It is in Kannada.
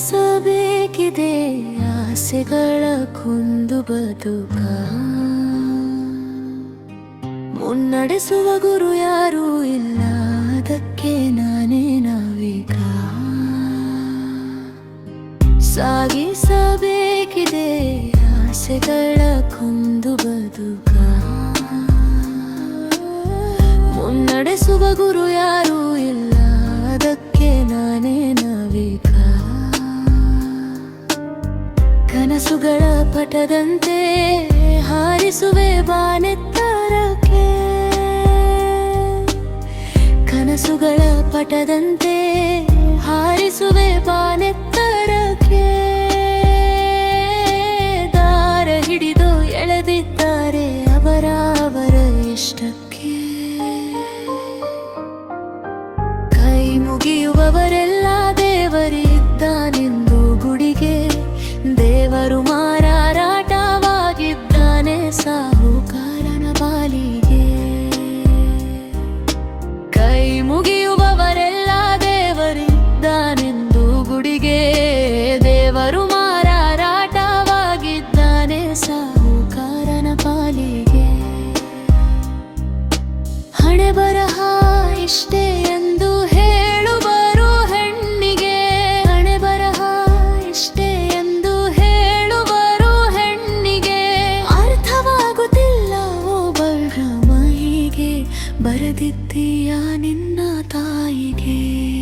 ಸಾಗಿಸಬೇಕಿದೆ ಆಸೆಗಳ ಕುಂದು ಬದುಕ. ಮುನ್ನಡೆಸುವ ಗುರು ಯಾರೂ ಇಲ್ಲ ಅದಕ್ಕೆ ನಾನೇ ನಾವೀಗ ಸಾಗಿಸಬೇಕು ಸಾಗಿಸಬೇಕಿದೆ ಆಸೆಗಳ ಕೊಂದು ಬದುಕ. ಮುನ್ನಡೆಸುವ ಗುರು ಯಾರೂ ಇಲ್ಲ, ಅದಕ್ಕೆ ನಾನೇ ನಾವಿಕ. ಕನಸುಗಳ ಪಟದಂತೆ ಹಾರಿಸುವೆ ಬಾನೆತ್ತರಕ್ಕೆ. ಕನಸುಗಳ ಪಟದಂತೆ ಹಾರಿಸುವೆ ಮುಗಿಯುವವರೆಲ್ಲ ದೇವರಿದ್ದಾನೆಂದು ಗುಡಿಗೆ, ದೇವರು ಮಾರಾಟವಾಗಿದ್ದಾನೆ ಸಾಹುಕಾರನ ಬಾಲಿಗೆ ಕೈ ಮುಗಿಯುವವರೆಲ್ಲ ದೇವರಿದ್ದಾನೆಂದು ಗುಡಿಗೆ, ದೇವರು ಮಾರಾಟವಾಗಿದ್ದಾನೆ ಸಾಹುಕಾರನ ಪಾಲಿಗೆ. ಹಣೆ ಬರಹ ಇಷ್ಟೇ ಎಂದು ಬರೆದಿದ್ದೀಯ ನಿನ್ನ ತಾಯಿಗೆ?